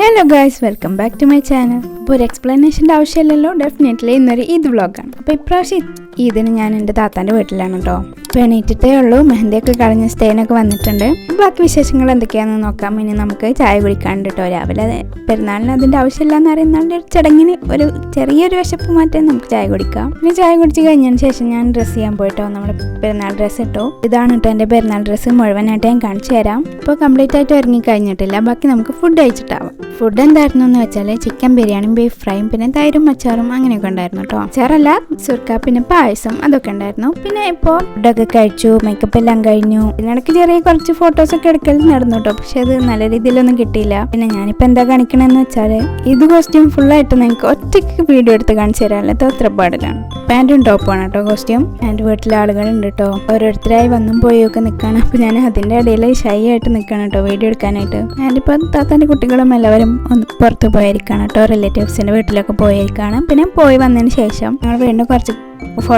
Hello guys welcome back to my channel അപ്പോൾ ഒരു എക്സ്പ്ലനേഷന്റെ ആവശ്യമില്ലല്ലോ. ഡെഫിനറ്റ്ലി ഇന്നൊരു ഈദ് വ്ളോഗാണ് അപ്പോൾ ഇപ്രാവശ്യം ഈദിന് ഞാൻ എന്റെ താത്താന്റെ വീട്ടിലാണ് കേട്ടോ. അപ്പോൾ എണീറ്റിട്ടേ ഉള്ളൂ. മെഹന്തിയൊക്കെ കളഞ്ഞ് സ്റ്റേനൊക്കെ വന്നിട്ടുണ്ട്. ബാക്കി വിശേഷങ്ങൾ എന്തൊക്കെയാണെന്ന് നോക്കാം. ഇനി നമുക്ക് ചായ കുടിക്കാണ്ട് കേട്ടോ. രാവിലെ പെരുന്നാളിന് അതിന്റെ ആവശ്യമില്ല എന്ന് അറിയുന്നതിന്റെ ഒരു ചടങ്ങിന് ഒരു ചെറിയൊരു വിശപ്പ് മാറ്റാൻ നമുക്ക് ചായ കുടിക്കാം. പിന്നെ ചായ കുടിച്ച് കഴിഞ്ഞതിന് ശേഷം ഞാൻ ഡ്രസ്സ് ചെയ്യാൻ പോയിട്ടോ. നമ്മുടെ പെരുന്നാൾ ഡ്രസ്സ് ഇട്ടോ. ഇതാണ് കേട്ടോ എന്റെ പെരുന്നാൾ ഡ്രസ്സ്. മുഴുവനായിട്ട് ഞാൻ കാണിച്ചു തരാം. ഇപ്പോൾ കംപ്ലീറ്റ് ആയിട്ട് ഇറങ്ങി കഴിഞ്ഞിട്ടില്ല ബാക്കി നമുക്ക് ഫുഡ് കഴിച്ചിട്ടാവാം. ഫുഡ് എന്തായിരുന്നു എന്ന് വെച്ചാൽ ചിക്കൻ ബിരിയാണിയും ബീഫ് ഫ്രൈയും പിന്നെ തൈരും അച്ചാറും അങ്ങനെയൊക്കെ ഉണ്ടായിരുന്നു കേട്ടോ. അച്ചാറല്ല സുർക്ക പിന്നെ പായസം അതൊക്കെ ഉണ്ടായിരുന്നു. പിന്നെ ഇപ്പോൾ ഫുഡൊക്കെ കഴിച്ചു മേക്കപ്പ് എല്ലാം കഴിഞ്ഞു. പിന്നെ ഇതിനിടയ്ക്ക് ചെറിയ കുറച്ച് ഫോട്ടോസ് ഒക്കെ എടുക്കൽ നടന്നു കേട്ടോ. പക്ഷെ അത് നല്ല രീതിയിലൊന്നും കിട്ടിയില്ല. പിന്നെ ഞാനിപ്പോൾ എന്താ കാണിക്കണമെന്ന് വെച്ചാൽ ഇത് കോസ്റ്റ്യൂം ഫുള്ളായിട്ട് നിങ്ങൾക്ക് ഒറ്റയ്ക്ക് വീഡിയോ എടുത്ത് കാണിച്ചു തരാനുള്ളത് അത്ര പാടിലാണ്. പാന്റും ടോപ്പുമാണ് കേട്ടോ കോസ്റ്റ്യൂം എന്റെ വീട്ടിലെ ആളുകളുണ്ട് കേട്ടോ. ഓരോരുത്തരായി വന്നും പോയൊക്കെ നിൽക്കുകയാണ് അപ്പോൾ ഞാൻ അതിന്റെ ഇടയിൽ ഷൈ ആയിട്ട് നിൽക്കണം കേട്ടോ വീഡിയോ എടുക്കാനായിട്ട്. ഞാനിപ്പോൾ താത്താന്റെ കുട്ടികളും എല്ലാവരും ഒന്ന് പുറത്ത് പോയിരിക്കുകയാണ് കേട്ടോ. റിലേറ്റീവ്സിന്റെ വീട്ടിലൊക്കെ പോയിരിക്കുകയാണ് പിന്നെ പോയി വന്നതിന് ശേഷം ഞങ്ങൾ വീണ്ടും കുറച്ച്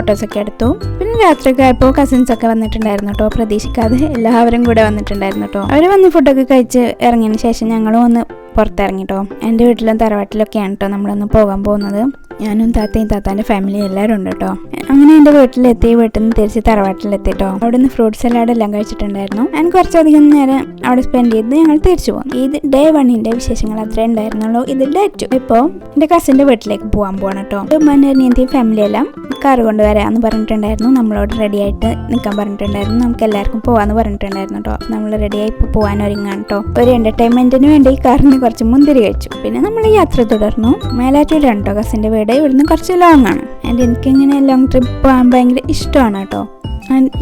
ഫോട്ടോസൊക്കെ എടുത്തു. പിന്നെ രാത്രിയൊക്കെ കസിൻസ് ഒക്കെ വന്നിട്ടുണ്ടായിരുന്നു കേട്ടോ പ്രതീക്ഷിക്കാതെ എല്ലാവരും കൂടെ വന്നിട്ടുണ്ടായിരുന്നു കേട്ടോ അവർ വന്ന് ഫുഡൊക്കെ കഴിച്ച് ഇറങ്ങിയതിന് ശേഷം ഞങ്ങളും ഒന്ന് പുറത്തിറങ്ങി കേട്ടോ എന്റെ വീട്ടിലും തറവാട്ടിലൊക്കെയാണ് കേട്ടോ നമ്മളൊന്ന് പോകാൻ പോകുന്നത്. ഞാനും താത്തയും താത്താന്റെ ഫാമിലി എല്ലാവരും ഉണ്ട് കേട്ടോ അങ്ങനെ എന്റെ വീട്ടിലെത്തി വീട്ടിൽ നിന്ന് തിരിച്ച് തറവാട്ടിലെത്തി കേട്ടോ അവിടെ നിന്ന് ഫ്രൂട്ട് സലാഡ് എല്ലാം കഴിച്ചിട്ടുണ്ടായിരുന്നു. ഞാൻ കുറച്ചധികം നേരം അവിടെ സ്പെൻഡ് ചെയ്ത് ഞങ്ങൾ തിരിച്ചു പോകും ഇത് ഡേ വണ്ണിന്റെ വിശേഷങ്ങൾ അത്രേ ഉണ്ടായിരുന്നുള്ളൂ. ഇത് ഡേ ടു ഇപ്പോൾ എന്റെ കസിന്റെ വീട്ടിലേക്ക് പോകാൻ പോകണം കേട്ടോ മനീന്ത്യയും ഫാമിലി എല്ലാം കാർ കൊണ്ടുവരാമെന്ന് പറഞ്ഞിട്ടുണ്ടായിരുന്നു. നമ്മളോട് റെഡി ആയിട്ട് നിൽക്കാൻ പറഞ്ഞിട്ടുണ്ടായിരുന്നു. നമുക്ക് എല്ലാവർക്കും പോകാമെന്ന് പറഞ്ഞിട്ടുണ്ടായിരുന്നു കേട്ടോ നമ്മൾ റെഡിയായി ഇപ്പോൾ പോകാൻ ഒരുങ്ങാണ് കേട്ടോ ഒരു എന്റർടൈൻമെന്റിന് വേണ്ടി കാറിന് കുറച്ച് മുന്തിരി കഴിച്ചു. പിന്നെ നമ്മൾ യാത്ര തുടർന്നു. മേലാറ്റൂർ രണ്ടോ കസിന്റെ വീട് ഇവിടുന്ന് കുറച്ച് ലോങ് ആണ്. ആൻഡ് എനിക്കിങ്ങനെ ലോങ് ട്രിപ്പ് പോകാൻ ഭയങ്കര ഇഷ്ടമാണ് കേട്ടോ.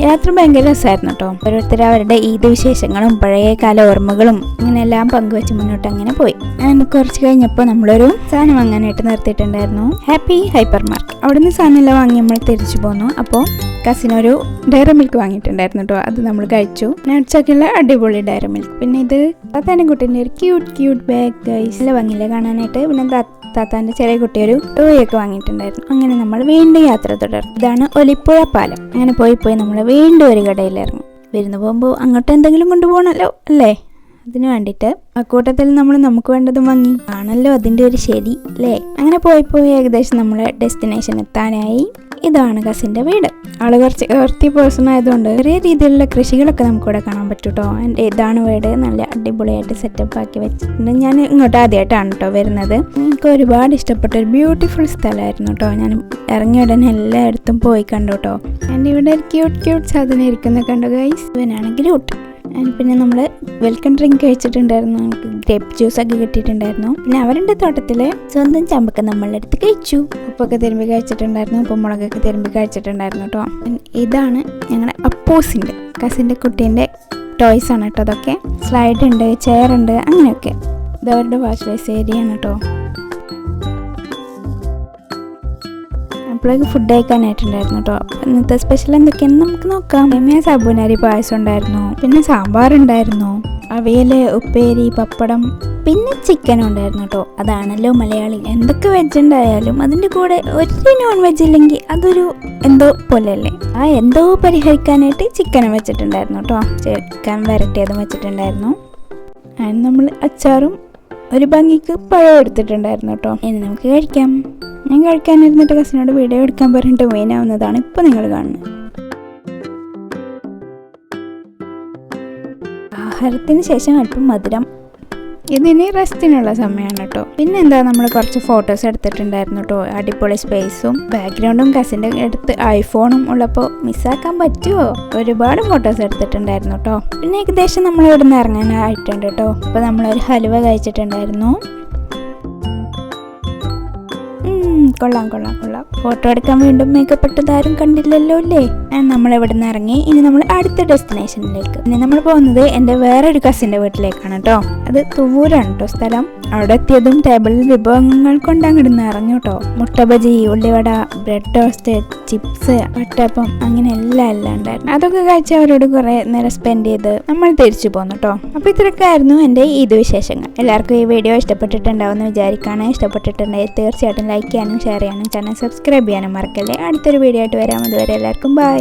യാത്ര ഭയങ്കര രസമായിരുന്നു കേട്ടോ. ഓരോരുത്തർ അവരുടെ ഈദ് വിശേഷങ്ങളും പഴയകാല ഓർമ്മകളും ഇങ്ങനെ എല്ലാം പങ്കുവെച്ച് മുന്നോട്ട് അങ്ങനെ പോയി. ആൻഡ് കുറച്ച് കഴിഞ്ഞപ്പോൾ നമ്മളൊരു സാധനം വാങ്ങാനായിട്ട് നിർത്തിയിട്ടുണ്ടായിരുന്നു. ഹാപ്പി ഹൈപ്പർ മാർക്ക് അവിടെ നിന്ന് സാധനമെല്ലാം വാങ്ങി നമ്മൾ തിരിച്ചു പോന്നു. അപ്പോൾ കസിനൊരു ഡയറി മിൽക്ക് വാങ്ങിയിട്ടുണ്ടായിരുന്നു കേട്ടോ. അത് നമ്മൾ കഴിച്ചു. നട്ട്സൊക്കെയുള്ള അടിപൊളി ഡയറി മിൽക്ക് പിന്നെ ഇത് താത്താന്റെ കുട്ടീന്റെ ഒരു ക്യൂട്ട് ക്യൂട്ട് ബാഗ് ഗൈസ് ഭംഗിയില്ല കാണാനായിട്ട്. പിന്നെ താത്താന്റെ ചെറിയ കുട്ടി ഒരു ടോയൊക്കെ വാങ്ങിയിട്ടുണ്ടായിരുന്നു. അങ്ങനെ നമ്മൾ വീണ്ടും യാത്ര തുടർന്നു. ഇതാണ് ഒലിപ്പുഴ പാലം. അങ്ങനെ പോയി പോയി നമ്മൾ വീണ്ടും ഒരു കടയിലിറങ്ങി. വരുന്നു പോകുമ്പോൾ അങ്ങോട്ട് എന്തെങ്കിലും കൊണ്ടുപോകണമല്ലോ അല്ലേ? അതിന് വേണ്ടിയിട്ട് അക്കൂട്ടത്തിൽ നമ്മൾ നമുക്ക് വേണ്ടതും വാങ്ങി. ആണല്ലോ അതിന്റെ ഒരു ശരി അല്ലേ? അങ്ങനെ പോയി പോയി ഏകദേശം നമ്മൾ ഡെസ്റ്റിനേഷൻ എത്താനായി. ഇതാണ് കസിന്റെ വീട്. ആൾ കുറച്ച് എർത്തി പേഴ്സൺ ആയതുകൊണ്ട് ചെറിയ രീതിയിലുള്ള കൃഷികളൊക്കെ നമുക്കിവിടെ കാണാൻ പറ്റും കേട്ടോ എന്റെ ഇതാണ് വീട്. നല്ല അടിപൊളിയായിട്ട് സെറ്റപ്പ് ആക്കി വെച്ചിട്ടുണ്ട്. ഞാൻ ഇങ്ങോട്ട് ആദ്യമായിട്ടാണ് കേട്ടോ വരുന്നത്. എനിക്ക് ഒരുപാട് ഇഷ്ടപ്പെട്ട ഒരു ബ്യൂട്ടിഫുൾ സ്ഥലമായിരുന്നു കേട്ടോ ഞാൻ ഇറങ്ങിയ ഉടനെ എല്ലായിടത്തും പോയി കണ്ടു കേട്ടോ എന്റെ ഇവിടെ ഒരു ക്യൂട്ട് ക്യൂട്ട് സാധനം ഇരിക്കുന്ന കണ്ടു ഗൈസ് ഇവനാണ് ഗ്രൂട്ട് പിന്നെ നമ്മൾ വെൽക്കം ഡ്രിങ്ക് കഴിച്ചിട്ടുണ്ടായിരുന്നു. നമുക്ക് ഗ്രേപ്പ് ജ്യൂസ് ഒക്കെ കിട്ടിയിട്ടുണ്ടായിരുന്നു. പിന്നെ അവരുടെ തോട്ടത്തിൽ സ്വന്തം ചമ്പക്ക നമ്മളുടെ അടുത്ത് കഴിച്ചു. ഉപ്പൊക്കെ തിരുമ്പി കഴിച്ചിട്ടുണ്ടായിരുന്നു. ഉപ്പും മുളകൊക്കെ തിരുമ്പി കഴിച്ചിട്ടുണ്ടായിരുന്നു കേട്ടോ ഇതാണ് ഞങ്ങളുടെ അപ്പോസിന്റെ കസിന്റെ കുട്ടീന്റെ ടോയ്സ് ആണ് കേട്ടോ അതൊക്കെ. സ്ലൈഡ് ഉണ്ട് ചെയർ ഉണ്ട് അങ്ങനെയൊക്കെ. ഇതവരുടെ വാഷ് ബേസ് ഏരിയ ആണ് കേട്ടോ അപ്പോഴേക്ക് ഫുഡ് കഴിക്കാനായിട്ടുണ്ടായിരുന്നു കേട്ടോ ഇന്നത്തെ സ്പെഷ്യൽ എന്തൊക്കെയാണെന്ന് നമുക്ക് നോക്കാം. രമ്യ സാബുനാരി പായസം ഉണ്ടായിരുന്നു. പിന്നെ സാമ്പാർ ഉണ്ടായിരുന്നു. അവിയൽ ഉപ്പേരി പപ്പടം പിന്നെ ചിക്കൻ ഉണ്ടായിരുന്നു കേട്ടോ അതാണല്ലോ മലയാളി. എന്തൊക്കെ വെജ് ഉണ്ടായാലും അതിന്റെ കൂടെ ഒരു നോൺ വെജ് ഇല്ലെങ്കിൽ അതൊരു എന്തോ പോലെയല്ലേ? ആ എന്തോ പരിഹരിക്കാനായിട്ട് ചിക്കനും വെച്ചിട്ടുണ്ടായിരുന്നു കേട്ടോ ചിക്കൻ വരട്ടിയതും വെച്ചിട്ടുണ്ടായിരുന്നു. അതിന് നമ്മൾ അച്ചാറും ഒരു ഭംഗിക്ക് പഴം എടുത്തിട്ടുണ്ടായിരുന്നു കേട്ടോ ഇനി നമുക്ക് കഴിക്കാം. ഞാൻ കഴിക്കാനിരുന്നിട്ട് കസിനോട് വീഡിയോ എടുക്കാൻ പറഞ്ഞിട്ട് മെയിൻ ആവുന്നതാണ് ഇപ്പോൾ നിങ്ങൾ കാണുന്നത്. ആഹാരത്തിന് ശേഷം അല്പം മധുരം. ഇതിന് റെസ്റ്റിനുള്ള സമയമാണ് കേട്ടോ പിന്നെ എന്താ നമ്മൾ കുറച്ച് ഫോട്ടോസ് എടുത്തിട്ടുണ്ടായിരുന്നു കേട്ടോ അടിപൊളി സ്പേസും ബാക്ക്ഗ്രൗണ്ടും കസിന്റെ അടുത്ത് ഐഫോണും ഉള്ളപ്പോൾ മിസ്സാക്കാൻ പറ്റുമോ ഒരുപാട് ഫോട്ടോസ് എടുത്തിട്ടുണ്ടായിരുന്നു കേട്ടോ പിന്നെ ഏകദേശം നമ്മൾ ഇവിടെ ഇറങ്ങാനായിട്ടുണ്ട് കേട്ടോ അപ്പോൾ നമ്മളൊരു ഹലുവ കഴിച്ചിട്ടുണ്ടായിരുന്നു. കൊള്ളാം കൊള്ളാം കൊള്ളാം. ഫോട്ടോ എടുക്കാൻ വീണ്ടും മേക്കപ്പ് ഇട്ടതാരും കണ്ടില്ലല്ലോ അല്ലേ? നമ്മൾ ഇവിടെ നിന്ന് ഇറങ്ങി? ഇനി നമ്മൾ അടുത്ത ഡെസ്റ്റിനേഷനിലേക്ക് ഇനി നമ്മൾ പോകുന്നത് എന്റെ വേറൊരു കസിന്റെ വീട്ടിലേക്കാണ് കേട്ടോ അത് തൂവൂരാണ് കേട്ടോ സ്ഥലം. അവിടെ എത്തിയതും ടേബിളിൽ വിഭവങ്ങൾ കൊണ്ട് അങ്ങോട്ട് ഇറങ്ങി കേട്ടോ മുട്ട ബജി ഉള്ളിവട ബ്രെഡ് ടോസ്റ്റ് ചിപ്സ് വട്ടപ്പം അങ്ങനെ എല്ലാം എല്ലാം ഉണ്ടായിരുന്നു. അതൊക്കെ കഴിച്ച് അവരോട് കുറേ നേരം സ്പെൻഡ് ചെയ്ത് നമ്മൾ തിരിച്ചു പോന്നു കേട്ടോ അപ്പോൾ ഇത്രയൊക്കെ ആയിരുന്നു എന്റെ ഈദ് വിശേഷങ്ങൾ. എല്ലാവർക്കും ഈ വീഡിയോ ഇഷ്ടപ്പെട്ടിട്ടുണ്ടാവുമെന്ന് വിചാരിക്കുകയാണ്. ഇഷ്ടപ്പെട്ടിട്ടുണ്ടെങ്കിൽ തീർച്ചയായിട്ടും ലൈക്ക് ചെയ്യാനും ഷെയർ ചെയ്യാനും ചാനൽ സബ്സ്ക്രൈബ് ചെയ്യാനും മറക്കല്ലേ. അടുത്തൊരു വീഡിയോ ആയിട്ട് വരാം. അതുവരെ എല്ലാവർക്കും ബൈ